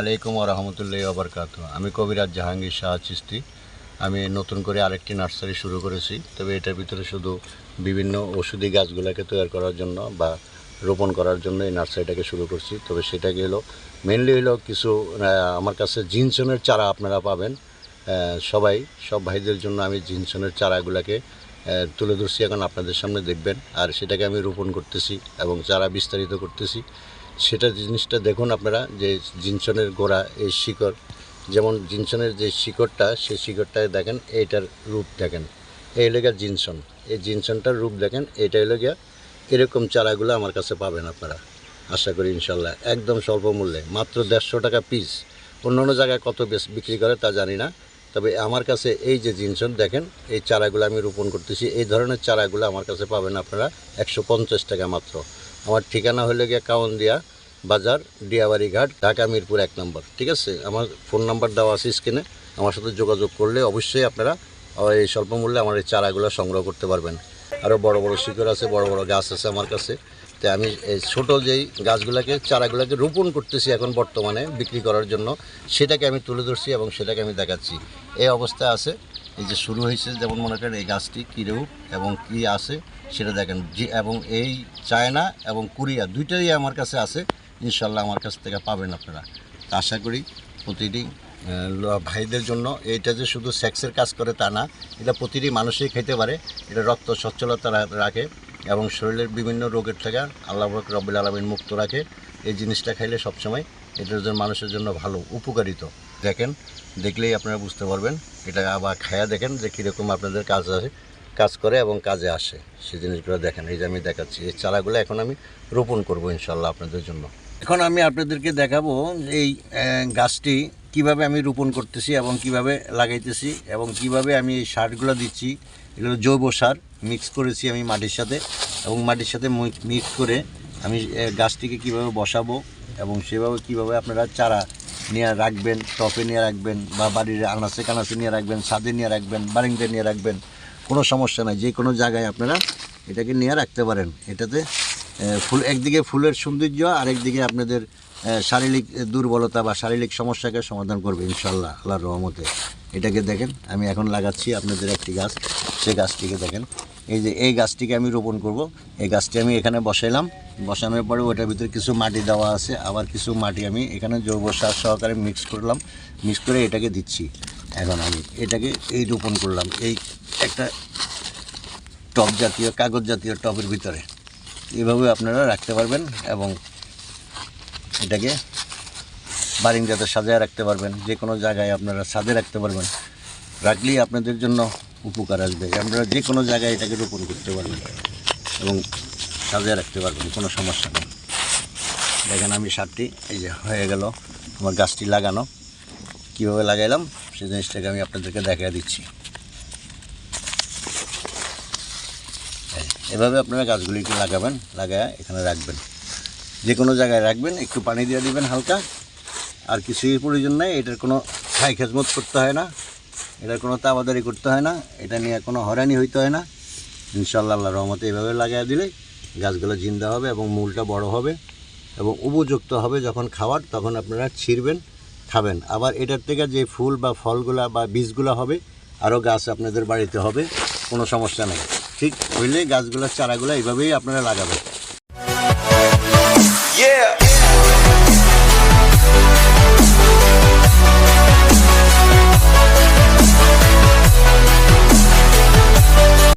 আলাইকুম রহমতুল্লাহ আবরকাত আমি কবিরাজ জাহাঙ্গীর শাহ চিস্তি আমি নতুন করে আরেকটি নার্সারি শুরু করেছি, তবে এটার ভিতরে শুধু বিভিন্ন ওষুধি গাছগুলোকে তৈরি করার জন্য বা রোপণ করার জন্য এই নার্সারিটাকে শুরু করছি। তবে সেটাকে হলো মেনলি হলো কিছু আমার কাছে জিনসনের চারা আপনারা পাবেন। সবাই, সব ভাইদের জন্য আমি জিনসনের চারাগুলোকে তুলে ধরছি। এখন আপনাদের সামনে দেখবেন, আর সেটাকে আমি রোপণ করতেছি এবং চারা বিস্তারিত করতেছি। সেটা জিনিসটা দেখুন আপনারা, যে জিনসনের গোড়া এই শিকড়, যেমন জিনসনের যে শিকড়টা সেই শিকড়টায় দেখেন এইটার রূপ দেখেন। এই লেগা জিনসন। এই জিনসনটার রূপ দেখেন এইটা হলো গিয়া এরকম চারাগুলো আমার কাছে পাবেন আপনারা। আশা করি ইনশাল্লাহ, একদম স্বল্প মূল্যে, মাত্র দেড়শো টাকা পিস অন্য অন্য জায়গায় কত বেশ বিক্রি করে তা জানি না। তবে আমার কাছে এই যে জিনসন, দেখেন, এই চারাগুলো আমি রোপণ করতেছি। এই ধরনের চারাগুলো আমার কাছে পাবেন আপনারা একশো পঞ্চাশ টাকা মাত্র। আমার ঠিকানা হলে গিয়ে কাউন্দিয়া বাজার, ডিয়াবাড়ি ঘাট, ঢাকা মিরপুর এক নম্বর। ঠিক আছে? আমার ফোন নাম্বার দেওয়া আছে স্ক্রিনে। আমার সাথে যোগাযোগ করলে অবশ্যই আপনারা এই স্বল্প মূল্যে আমার এই চারাগুলো সংগ্রহ করতে পারবেন। আরও বড় বড় শিকড় আছে, বড় বড় গাছ আছে আমার কাছে। তো আমি ছোটো যেই গাছগুলোকে, চারাগুলোকে রোপণ করতেছি এখন বর্তমানে বিক্রি করার জন্য, সেটাকে আমি তুলে ধরছি এবং সেটাকে আমি দেখাচ্ছি। এই অবস্থায় আছে, এই যে শুরু হয়েছে, যেমন মনে করেন এই গাছটি কী রূপ এবং কী আছে, সেটা দেখেন। জি, এবং এই চায়না এবং কোরিয়া দুইটাই আমার কাছে আছে ইনশাল্লাহ আমার কাছ থেকে পাবেন আপনারা। তা আশা করি প্রতিটি ভাইদের জন্য এইটা যে শুধু সেক্সের কাজ করে তা না, এটা প্রতিটি মানুষই খেতে পারে, এটা রক্ত সচ্ছলতা রাখে। এবং শরীরের বিভিন্ন রোগের থেকে আল্লাহ রব্বুল আলমিন মুক্ত রাখে। এই জিনিসটা খাইলে সবসময় এটার জন্য মানুষের জন্য ভালো, উপকারিত। দেখেন, দেখলেই আপনারা বুঝতে পারবেন, এটা আবার খায়া দেখেন যে কীরকম আপনাদের কাজ আছে, কাজ করে এবং কাজে আসে। সেই জিনিসগুলো দেখেন, এই যে আমি দেখাচ্ছি, এই চারাগুলো এখন আমি রোপণ করব ইনশাল্লাহ আপনাদের জন্য। এখন আমি আপনাদেরকে দেখাবো এই গাছটি কীভাবে আমি রোপণ করতেছি এবং কীভাবে লাগাইতেছি এবং কীভাবে আমি এই সারগুলো দিচ্ছি, এগুলো জৈব সার মিক্স করেছি আমি মাটির সাথে এবং মাটির সাথে মিক্স করে আমি গাছটিকে কীভাবে বসাবো এবং সেভাবে কীভাবে আপনারা চারা নিয়ে রাখবেন, টপে নিয়ে রাখবেন বা বাড়ির আনাচে কানাচে নিয়ে রাখবেন, ছাদে নিয়ে রাখবেন বারিন্দে নিয়ে রাখবেন, কোনো সমস্যা নাই যে কোনো জায়গায় আপনারা এটাকে নিয়ে রাখতে পারেন। এটাতে ফুল, একদিকে ফুলের সৌন্দর্য আর একদিকে আপনাদের শারীরিক দুর্বলতা বা শারীরিক সমস্যাকে সমাধান করবে ইনশাল্লাহ আল্লাহর রহমতে। এটাকে দেখেন, আমি এখন লাগাচ্ছি আপনাদের একটি গাছ সেই গাছটিকে দেখেন। এই যে, এই গাছটিকে আমি রোপণ করব। এই গাছটি আমি এখানে বসাইলাম। বসানোর পরে ওটার ভিতরে কিছু মাটি দেওয়া আছে, আবার কিছু মাটি আমি এখানে জৈব সার সহকারে মিক্স করলাম। মিক্স করে এটাকে দিচ্ছি। এখন আমি এটাকে এই রোপণ করলাম, এই একটা টব জাতীয়, কাগজ জাতীয় টবের ভিতরে। এভাবে আপনারা রাখতে পারবেন এবং এটাকে বারিন্দাতে সাজায় রাখতে পারবেন, যে কোনো জায়গায় আপনারা ছাদে রাখতে পারবেন। রাখলেই আপনাদের জন্য উপকার আসবে। আপনারা যে কোনো জায়গায় এটাকে রোপণ করতে পারবেন এবং সাজিয়ে রাখতে পারবেন, কোনো সমস্যা নেই। দেখেন আমি সারটি, এই যে হয়ে গেল আমার গাছটি লাগানো। কীভাবে লাগাইলাম? সেই জিনিসটাকে আমি আপনাদেরকে দেখা দিচ্ছি। এভাবে আপনারা গাছগুলিকে লাগাবেন, লাগায় এখানে রাখবেন। যে কোনো জায়গায় রাখবেন, একটু পানি দিয়ে দিবেন হালকা। আর কিছুই প্রয়োজন নাই, এটার কোনো খাই খেজমত করতে হয় না, এটার কোনো তাবাদারি করতে হয় না, এটা নিয়ে কোনো হয়রানি হইতে হয় না। ইনশাল্লাহ আল্লাহ রহমতে এভাবে লাগাই দিলে গাছগুলো জিন্দা হবে এবং মূলটা বড় হবে এবং উপযুক্ত হবে যখন খাওয়ার, তখন আপনারা ছিঁড়বেন, খাবেন। আবার এটার থেকে যে ফুল বা ফলগুলা বা বীজগুলো হবে, আরও গাছ আপনাদের বাড়িতে হবে, কোনো সমস্যা নেই। ঠিক হইলে গাছগুলোর চারাগুলো এইভাবেই আপনারা লাগাবেন।